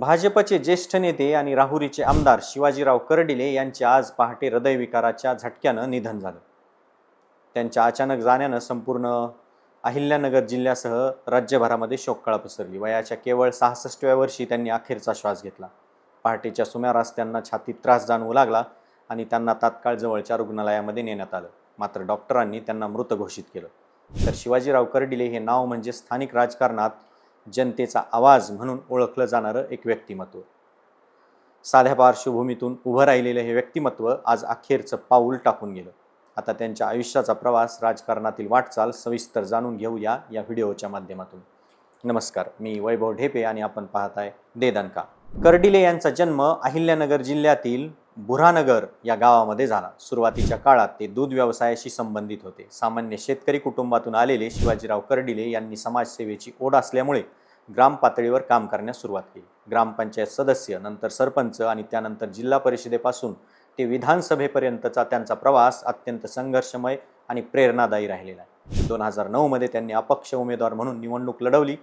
भाजपचे ज्येष्ठ नेते आणि राहुरीचे आमदार शिवाजीराव कर्डिले यांचे आज पहाटे हृदयविकाराच्या झटक्यानं निधन झालं. त्यांच्या अचानक जाण्यानं संपूर्ण अहिल्यानगर जिल्ह्यासह राज्यभरामध्ये शोककळा पसरली. वयाच्या केवळ सहासष्टव्या वर्षी त्यांनी अखेरचा श्वास घेतला. पहाटेच्या सुमारास त्यांना छातीत त्रास जाणवू लागला आणि त्यांना तात्काळ जवळच्या रुग्णालयामध्ये नेण्यात आलं. मात्र डॉक्टरांनी त्यांना मृत घोषित केलं. तर शिवाजीराव कर्डिले हे नाव म्हणजे स्थानिक राजकारणात जनतेचा आवाज म्हणून ओळखलं जाणारं एक व्यक्तिमत्व. साध्या पार्श्वभूमीतून उभं राहिलेलं हे व्यक्तिमत्व आज अखेरचं पाऊल टाकून गेलं. आता त्यांच्या आयुष्याचा प्रवास राजकारणातील वाटचाल सविस्तर जाणून घेऊया या व्हिडिओच्या माध्यमातून. नमस्कार मी वैभव ढेपे आणि आपण पाहताय देदनका. कर्डिले यांचा जन्म अहिल्यानगर जिल्ह्यातील बुरानगर या गावामध्ये झाला. सुरुवातीच्या काळात ते दूध व्यवसायाशी संबंधित होते. सामान्य शेतकरी कुटुंबातून आलेले शिवाजीराव कर्डिले यांनी समाजसेवेची ओढ असल्यामुळे ग्राम पातळीवर काम करण्यास सुरुवात केली. ग्रामपंचायत सदस्य नंतर सरपंच आणि त्यानंतर जिल्हा परिषदेपासून ते विधानसभेपर्यंतचा त्यांचा प्रवास अत्यंत संघर्षमय आणि प्रेरणादायी राहिलेला आहे. दोन हजार नऊमध्ये त्यांनी अपक्ष उमेदवार म्हणून निवडणूक लढवली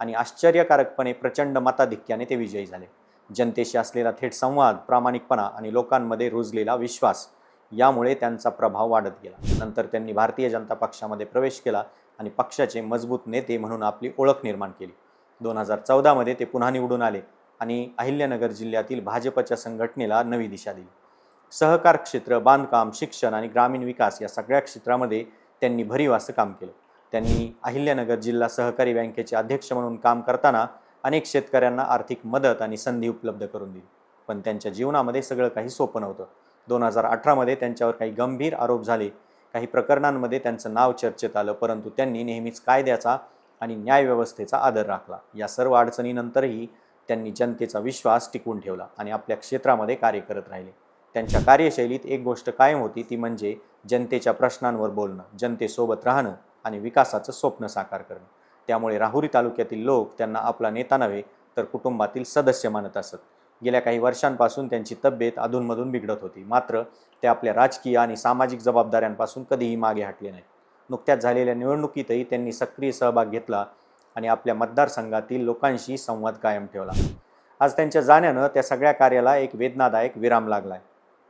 आणि आश्चर्यकारकपणे प्रचंड मताधिक्याने ते विजयी झाले. जनतेशी असलेला थेट संवाद प्रामाणिकपणा आणि लोकांमध्ये रुजलेला विश्वास यामुळे त्यांचा प्रभाव वाढत गेला. नंतर त्यांनी भारतीय जनता पक्षामध्ये प्रवेश केला आणि पक्षाचे मजबूत नेते म्हणून आपली ओळख निर्माण केली. दोन हजार चौदामध्ये ते पुन्हा निवडून आले आणि अहिल्यानगर जिल्ह्यातील भाजपच्या संघटनेला नवी दिशा दिली. सहकार क्षेत्र बांधकाम शिक्षण आणि ग्रामीण विकास या सगळ्या क्षेत्रामध्ये त्यांनी भरीव असं काम केलं. त्यांनी अहिल्यानगर जिल्हा सहकारी बँकेचे अध्यक्ष म्हणून काम करताना अनेक शेतकऱ्यांना आर्थिक मदत आणि संधी उपलब्ध करून दिली. पण त्यांच्या जीवनामध्ये सगळं काही सोपं नव्हतं. दोन हजार अठरामध्ये त्यांच्यावर काही गंभीर आरोप झाले. काही प्रकरणांमध्ये त्यांचं नाव चर्चेत आलं परंतु त्यांनी नेहमीच कायद्याचा आणि न्यायव्यवस्थेचा आदर राखला. या सर्व अडचणीनंतरही त्यांनी जनतेचा विश्वास टिकवून ठेवला आणि आपल्या क्षेत्रामध्ये कार्य करत राहिले. त्यांच्या कार्यशैलीत एक गोष्ट कायम होती ती म्हणजे जनतेच्या प्रश्नांवर बोलणं जनतेसोबत राहणं आणि विकासाचं स्वप्न साकार करणं. त्यामुळे राहुरी तालुक्यातील लोक त्यांना आपला नेता नव्हे तर कुटुंबातील सदस्य मानत असत. गेल्या काही वर्षांपासून त्यांची तब्येत अधूनमधून बिघडत होती. मात्र ते आपल्या राजकीय आणि सामाजिक जबाबदाऱ्यांपासून कधीही मागे हटले नाहीत. नुकत्याच झालेल्या निवडणुकीतही त्यांनी सक्रिय सहभाग घेतला आणि आपल्या मतदारसंघातील लोकांशी संवाद कायम ठेवला. आज त्यांच्या जाण्यानं त्या सगळ्या कार्याला एक वेदनादायक विराम लागला आहे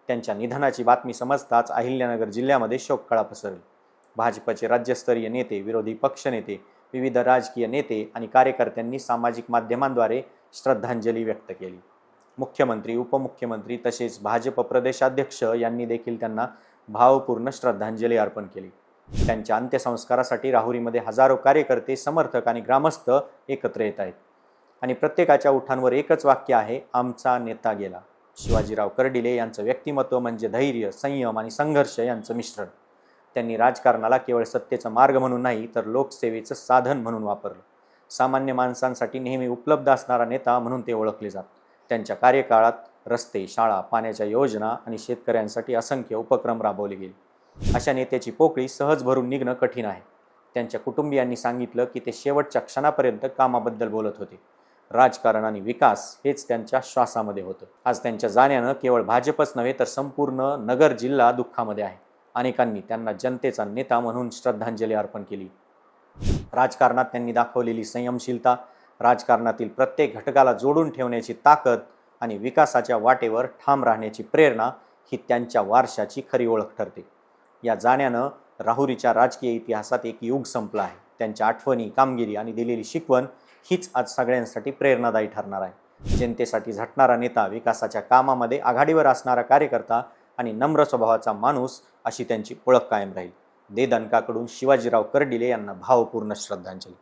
त्यांच्या निधनाची बातमी समजताच अहिल्यानगर जिल्ह्यामध्ये शोककळा पसरली. भाजपचे राज्यस्तरीय नेते विरोधी पक्षनेते विविध राजकीय नेते आणि कार्यकर्त्यांनी सामाजिक माध्यमांद्वारे श्रद्धांजली व्यक्त केली. मुख्यमंत्री उपमुख्यमंत्री तसेच भाजप प्रदेशाध्यक्ष यांनी देखील त्यांना भावपूर्ण श्रद्धांजली अर्पण केली. त्यांच्या अंत्यसंस्कारासाठी राहुरीमध्ये हजारो कार्यकर्ते समर्थक आणि ग्रामस्थ एकत्र येत आहेत. आणि प्रत्येकाच्या उठांवर एकच वाक्य आहे आमचा नेता गेला. शिवाजीराव कर्डिले यांचं व्यक्तिमत्व म्हणजे धैर्य संयम आणि संघर्ष यांचं मिश्रण. त्यांनी राजकारणाला केवळ सत्तेचा मार्ग म्हणून नाही तर लोकसेवेचं साधन म्हणून वापरलं. सामान्य माणसांसाठी नेहमी उपलब्ध असणारा नेता म्हणून ते ओळखले जात. त्यांच्या कार्यकाळात रस्ते शाळा पाण्याच्या योजना आणि शेतकऱ्यांसाठी असंख्य उपक्रम राबवले गेले. अशा नेत्याची पोकळी सहज भरून निघणं कठीण आहे. त्यांच्या कुटुंबियांनी सांगितलं की ते शेवटच्या क्षणापर्यंत कामाबद्दल बोलत होते. राजकारण आणि विकास हेच त्यांच्या श्वासामध्ये होतं. आज त्यांच्या जाण्यानं केवळ भाजपच नव्हे तर संपूर्ण नगर जिल्हा दुःखामध्ये आहे. अनेकांनी त्यांना जनतेचा नेता म्हणून श्रद्धांजली अर्पण केली. राजकारणात त्यांनी दाखवलेली संयमशीलता राजकारणातील प्रत्येक घटकाला जोडून ठेवण्याची ताकद आणि विकासाच्या वाटेवर ठाम राहण्याची प्रेरणा ही त्यांच्या वारशाची खरी ओळख ठरते. या जाण्यानं राहुरीच्या राजकीय इतिहासात एक युग संपला आहे. त्यांच्या आठवणी कामगिरी आणि दिलेली शिकवण हीच आज सगळ्यांसाठी प्रेरणादायी ठरणार आहे. जनतेसाठी झटणारा नेता विकासाच्या कामामध्ये आघाडीवर असणारा कार्यकर्ता आणि नम्र स्वभावाचा माणूस अशी त्यांची ओळख कायम राहील. दे दणकाकडून शिवाजीराव करडिले यांना भावपूर्ण श्रद्धांजली.